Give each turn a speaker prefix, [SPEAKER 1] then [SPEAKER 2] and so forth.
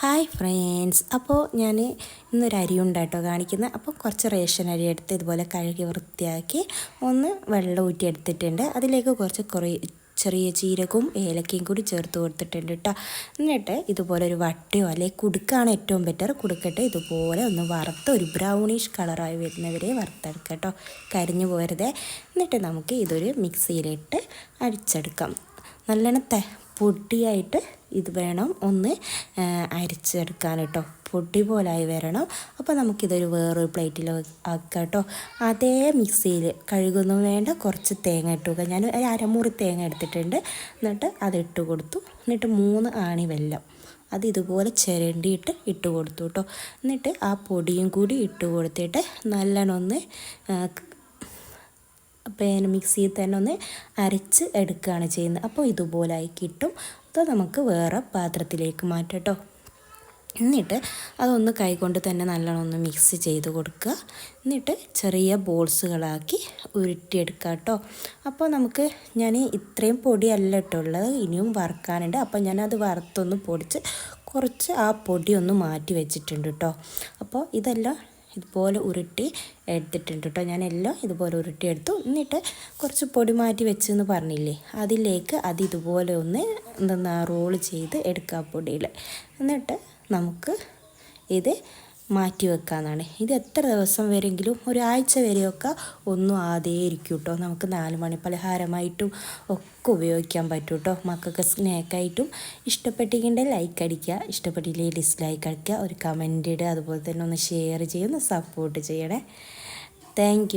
[SPEAKER 1] Hi friends. അപ്പോൾ ഞാൻ ഇന്നൊരു അരി കേട്ടോ കാണിക്കുന്നത് അപ്പോൾ കുറച്ച് റേഷൻ അരി എടുത്ത് ഇതുപോലെ കഴുകി വൃത്തിയാക്കി ഒന്ന് വെള്ളം ഊറ്റി എടുത്തിട്ടുണ്ട്. അതിലേക്ക് കുറച്ച് കുറേ ചെറിയ ജീരകവും ഏലക്കയും കൂടി ചേർത്ത് കൊടുത്തിട്ടുണ്ട് കേട്ടോ എന്നിട്ട് ഇതുപോലെ ഒരു വട്ടയോ അല്ലെങ്കിൽ കുടുക്കാണ് ഏറ്റവും ബെറ്റർ കുടുക്കട്ടെ ഇതുപോലെ ഒന്ന് വറുത്ത് ഒരു ബ്രൗണിഷ് കളറായി വരുന്നവരെ വറുത്തെടുക്കുക കേട്ടോ കരിഞ്ഞു പോരുതേ എന്നിട്ട് നമുക്ക് ഇതൊരു മിക്സിയിലിട്ട് അടിച്ചെടുക്കാം നല്ലോണം പൊടിയായിട്ട് ഇത് വേണം ഒന്ന് അരിച്ചെടുക്കാൻ കേട്ടോ. പൊടി പോലായി വരണം. അപ്പോൾ നമുക്കിതൊരു വേറൊരു പ്ലേറ്റിൽ ആക്കാം കേട്ടോ. അതേ മിക്സിയിൽ കഴുകുന്നതും വേണ്ട കുറച്ച് തേങ്ങ ഇട്ട് ഞാൻ ഒരു അരമുറി തേങ്ങ എടുത്തിട്ടുണ്ട്. എന്നിട്ട് അതിട്ട് കൊടുത്തു. എന്നിട്ട് മൂന്ന് ആണി വെല്ലം. അത് ഇതുപോലെ ചിരണ്ടിയിട്ട് ഇട്ട് കൊടുത്തു കേട്ടോ. എന്നിട്ട് ആ പൊടിയും കൂടി ഇട്ട് കൊടുത്തിട്ട് നല്ലോണം ഒന്ന് പിന്നെ മിക്സിയിൽ തന്നെ ഒന്ന് അരച്ച് എടുക്കുകയാണ് ചെയ്യുന്നത്. അപ്പോൾ ഇതുപോലായി കിട്ടും. അപ്പോൾ നമുക്ക് വേറെ പാത്രത്തിലേക്ക് മാറ്റാം കേട്ടോ. എന്നിട്ട് അതൊന്ന് കൈകൊണ്ട് തന്നെ നല്ലോണം ഒന്ന് മിക്സ് ചെയ്ത് കൊടുക്കുക. എന്നിട്ട് ചെറിയ ബോൾസുകളാക്കി ഉരുട്ടിയെടുക്കുക കേട്ടോ. അപ്പോൾ നമുക്ക് ഞാൻ ഇത്രയും പൊടിയല്ല കേട്ടോ ഉള്ളത്. ഇനിയും വറുക്കാനുണ്ട്. അപ്പോൾ ഞാനത് വറുത്തൊന്ന് പൊടിച്ച് കുറച്ച് ആ പൊടി ഒന്ന് മാറ്റി വെച്ചിട്ടുണ്ട് കേട്ടോ. അപ്പോൾ ഇതെല്ലാം ഇതുപോലെ ഉരുട്ടി എടുത്തിട്ടുണ്ട് കേട്ടോ. ഞാൻ എല്ലാം ഇതുപോലെ ഉരുട്ടി എടുത്തു. എന്നിട്ട് കുറച്ച് പൊടി മാറ്റി വെച്ചെന്ന് പറഞ്ഞില്ലേ അതിലേക്ക് അത് ഇതുപോലെ ഒന്ന് എന്താ റോൾ ചെയ്ത് എടുക്കുക പൊടിയിൽ എന്നിട്ട് നമുക്ക് ഇത് മാറ്റി വെക്കാമെന്നാണ് ഇത് എത്ര ദിവസം വരെങ്കിലും ഒരാഴ്ച വരെയൊക്കെ ഒന്നും ആദ്യേ ഇരിക്കും കേട്ടോ നമുക്ക് നാല് മണി പലഹാരമായിട്ടും ഒക്കെ ഉപയോഗിക്കാൻ പറ്റും കേട്ടോ മക്കൾക്ക് സ്നാക്കായിട്ടും ഇഷ്ടപ്പെട്ടിട്ടുണ്ടെങ്കിൽ ലൈക്ക് അടിക്കുക. ഇഷ്ടപ്പെട്ടില്ലെങ്കിൽ ഡിസ്ലൈക്ക് അടിക്കുക. ഒരു കമന്റ് ഇടുക. അതുപോലെ തന്നെ ഒന്ന് ഷെയർ ചെയ്യുക ഒന്ന് സപ്പോർട്ട് ചെയ്യണേ താങ്ക്